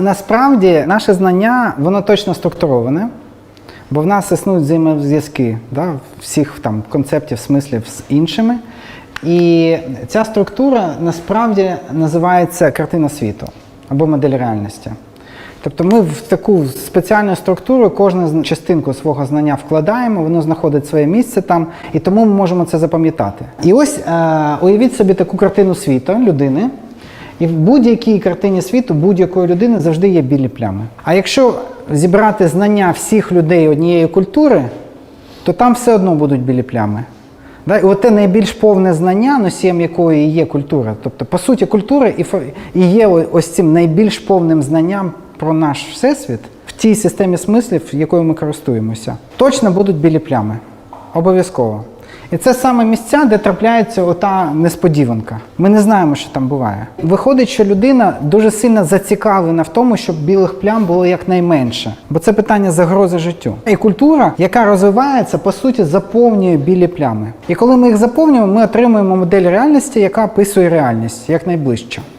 Насправді наше знання воно точно структуроване, бо в нас існують взаємозв'язки да, всіх там концептів, смислів з іншими. І ця структура насправді називається картина світу або модель реальності. Тобто ми в таку спеціальну структуру кожну частинку свого знання вкладаємо, воно знаходить своє місце там, і тому ми можемо це запам'ятати. І ось е, уявіть собі таку картину світу людини, і в будь-якій картині світу будь-якої людини завжди є білі плями. А якщо зібрати знання всіх людей однієї культури, то там все одно будуть білі плями. Да? І от те найбільш повне знання, носієм якої є культура. Тобто, по суті, культура і, і є ось цим найбільш повним знанням про наш всесвіт в тій системі смислів, якою ми користуємося. Точно будуть білі плями. Обов'язково. І це саме місця, де трапляється ота несподіванка. Ми не знаємо, що там буває. Виходить, що людина дуже сильно зацікавлена в тому, щоб білих плям було якнайменше, бо це питання загрози життю. І культура, яка розвивається, по суті, заповнює білі плями. І коли ми їх заповнюємо, ми отримуємо модель реальності, яка описує реальність якнайближче.